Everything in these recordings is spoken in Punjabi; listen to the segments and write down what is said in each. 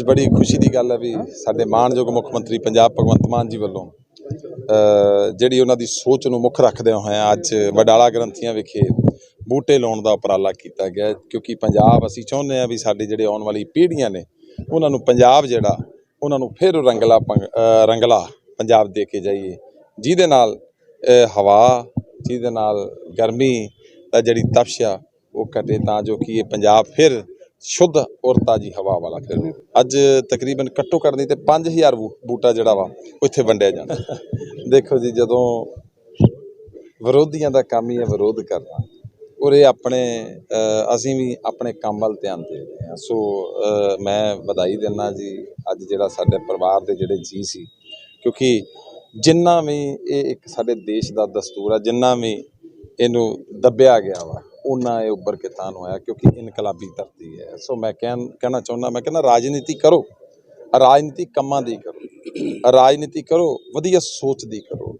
ਅੱਜ ਬੜੀ ਖੁਸ਼ੀ ਦੀ ਗੱਲ ਹੈ ਵੀ ਸਾਡੇ ਮਾਣਯੋਗ ਮੁੱਖ ਮੰਤਰੀ ਪੰਜਾਬ ਭਗਵੰਤ ਮਾਨ ਜੀ ਵੱਲੋਂ ਜਿਹੜੀ ਉਹਨਾਂ ਦੀ ਸੋਚ ਨੂੰ ਮੁੱਖ ਰੱਖਦਿਆਂ ਹੋਇਆਂ ਅੱਜ ਵਡਾਲਾ ਗ੍ਰੰਥੀਆਂ ਵਿਖੇ ਬੂਟੇ ਲਾਉਣ ਦਾ ਉਪਰਾਲਾ ਕੀਤਾ ਗਿਆ ਕਿਉਂਕਿ ਪੰਜਾਬ ਅਸੀਂ ਚਾਹੁੰਦੇ ਹਾਂ ਵੀ ਸਾਡੇ ਜਿਹੜੇ ਆਉਣ ਵਾਲੀ ਪੀੜ੍ਹੀਆਂ ਨੇ, ਉਹਨਾਂ ਨੂੰ ਪੰਜਾਬ ਜਿਹੜਾ, ਉਹਨਾਂ ਨੂੰ ਫਿਰ ਰੰਗਲਾ ਪੰਗ- ਰੰਗਲਾ ਪੰਜਾਬ ਦੇ ਕੇ ਜਾਈਏ। ਜਿਹਦੇ ਨਾਲ ਹਵਾ, ਜਿਹਦੇ ਨਾਲ ਗਰਮੀ ਦਾ ਜਿਹੜੀ ਤਪਸ਼ ਆ, ਉਹ ਘਟੇ ਤਾਂ ਜੋ ਕਿ ਇਹ ਪੰਜਾਬ ਫਿਰ ਸ਼ੁੱਧ ਔਰ ਤਾਜੀ ਹਵਾ ਵਾਲਾ ਫਿਰ ਅੱਜ ਤਕਰੀਬਨ ਘੱਟ ਨਹੀਂ ਤੇ 5000 ਬੂ- ਬੂਟਾ ਜਿਹੜਾ ਵਾ ਉਹ ਇੱਥੇ ਵੰਡਿਆ ਜਾਣਾ ਦੇਖੋ ਜੀ ਜਦੋਂ ਵਿਰੋਧੀਆਂ ਦਾ ਕੰਮ ਹੀ ਹੈ ਵਿਰੋਧ ਕਰਨਾ। ਔਰ ਇਹ ਆਪਣੇ ਅਸੀਂ ਵੀ ਆਪਣੇ ਕੰਮ ਵੱਲ ਧਿਆਨ ਦੇ ਰਹੇ ਹਾਂ। ਸੋ ਮੈਂ ਵਧਾਈ ਦਿੰਦਾ ਜੀ ਅੱਜ ਜਿਹੜਾ ਸਾਡੇ ਪਰਿਵਾਰ ਦੇ ਜਿਹੜੇ ਜੀ ਸੀ। ਕਿਉਂਕਿ ਜਿੰਨਾ ਵੀ ਇਹ ਇੱਕ ਸਾਡੇ ਦੇਸ਼ ਦਾ ਦਸਤੂਰ ਆ ਜਿੰਨਾ ਵੀ ਇਹਨੂੰ ਦੱਬਿਆ ਗਿਆ ਵਾ ਉਹਨਾਂ ਇਹ ਉੱਭਰ ਕੇ ਤਾਂ ਨੂੰ ਆਇਆ ਕਿਉਂਕਿ ਇਨਕਲਾਬੀ ਧਰਤੀ ਹੈ। ਸੋ ਮੈਂ ਕਹਿਣ, ਕਹਿਣਾ ਚਾਹੁੰਦਾ, ਮੈਂ ਕਹਿੰਦਾ ਰਾਜਨੀਤੀ ਕਰੋ। ਰਾਜਨੀਤੀ ਕੰਮਾਂ ਦੀ ਕਰੋ। ਰਾਜਨੀਤੀ ਕਰੋ, ਵਧੀਆ ਸੋਚ ਦੀ ਕਰੋ।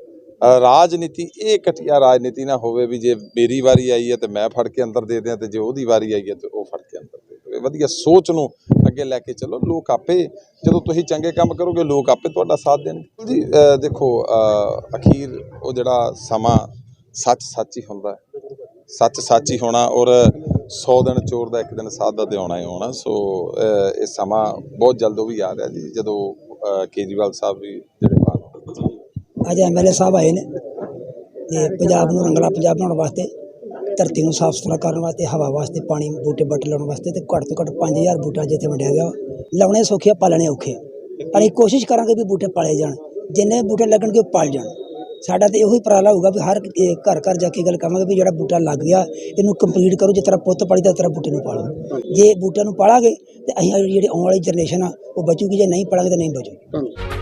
ਰਾਜਨੀਤੀ, ਇਹ ਘਟੀਆ ਰਾਜਨੀਤੀ ਨਾ ਹੋਵੇ ਵੀ ਜੇ ਮੇਰੀ ਵਾਰੀ ਆਈ ਹੈ ਤੇ ਮੈਂ ਫੜ ਕੇ ਅੰਦਰ ਦੇ ਦਿਆਂ ਤੇ ਜੇ ਉਹਦੀ ਵਾਰੀ ਆਈ ਹੈ ਤੇ ਉਹ ਫੜ ਕੇ ਅੰਦਰ ਦੇ ਦੇਵੇ। ਵਧੀਆ ਸੋਚ ਨੂੰ ਅੱਗੇ ਲੈ ਕੇ ਚੱਲੋ। ਲੋਕ ਆਪੇ, ਜਦੋਂ ਤੁਸੀਂ ਚੰਗੇ ਕੰਮ ਕਰੋਗੇ, ਲੋਕ ਆਪੇ ਤੁਹਾਡਾ ਸਾਥ ਦੇਣਗੇ। ਜੀ ਦੇਖੋ ਅਖੀਰ ਉਹ ਜਿਹੜਾ ਸਮਾਂ ਸੱਚ ਸੱਚ ਹੀ ਹੁੰਦਾ ਹੈ। ਸੱਚ ਸੱਚ ਹੀ ਹੋਣਾ ਔਰ 100 ਦਿਨ ਚੋਰ ਦਾ ਇੱਕ ਦਿਨ ਸਾਧ ਦਾ ਤੇ ਆਉਣਾ ਹੀ ਆਉਣਾ ਸੋ ਇਹ ਸਮਾਂ ਬਹੁਤ ਜਲਦ ਉਹ ਵੀ ਯਾਦ ਹੈ ਜੀ ਜਦੋਂ ਅ, ਕੇਜਰੀਵਾਲ ਸਾਹਿਬ ਵੀ ਜਿਹੜੇ ਬਾਹਰ ਆਉਣਗੇ। ਅੱਜ ਐਮਐਲਏ ਸਾਹਿਬ ਆਏ ਨੇ ਤੇ ਪੰਜਾਬ ਨੂੰ ਰੰਗਲਾ ਪੰਜਾਬ ਬਣਾਉਣ ਵਾਸਤੇ ਧਰਤੀ ਨੂੰ ਸਾਫ਼ ਸੁਥਰਾ ਕਰਨ ਵਾਸਤੇ ਹਵਾ ਵਾਸਤੇ ਪਾਣੀ ਬੂਟੇ ਬੱਟ ਲਾਉਣ ਵਾਸਤੇ ਤੇ ਘੱਟ ਤੋਂ ਘੱਟ 5000 ਬੂਟਾ ਜਿੱਥੇ ਵੰਡਿਆ ਗਿਆ ਲਾਉਣੇ ਸੌਖੇ ਪਾਲਣੇ ਔਖੇ ਪਰ ਅਸੀਂ ਕੋਸ਼ਿਸ਼ ਕਰਾਂਗੇ ਵੀ ਬੂਟੇ ਪਾਲੇ ਜਾਣ। ਜਿੰਨੇ ਬੂਟੇ ਲੱਗਣਗੇ ਉਹ ਪਾਲ ਜਾਣ। ਸਾਡਾ ਤੇ ਇਹੋ ਹੀ ਉਪਰਾਲਾ ਹੋਊਗਾ ਵੀ ਹਰ ਘਰ ਘਰ ਜਾ ਕੇ ਗੱਲ ਕਰਾਂਗੇ ਵੀ ਜਿਹੜਾ ਬੂਟਾ ਲੱਗ ਗਿਆ, ਇਹਨੂੰ ਕੰਪਲੀਟ ਕਰੋ, ਜਿਸ ਤਰ੍ਹਾਂ ਪੁੱਤ ਪੜੀ ਤਰ੍ਹਾਂ ਬੂਟੇ ਨੂੰ ਪਾਲੋ। ਜੇ ਬੂਟੇ ਨੂੰ ਪਾਲਾਂਗੇ, ਤੇ ਅਸੀਂ ਜਿਹੜੀ ਆਉਣ ਵਾਲੀ ਜਨਰੇਸ਼ਨ ਆ, ਉਹ ਬਚੂਗੀ, ਜੇ ਨਹੀਂ ਪਾਲਾਂਗੇ, ਤਾਂ ਨਹੀਂ ਬਚੂਗੀ।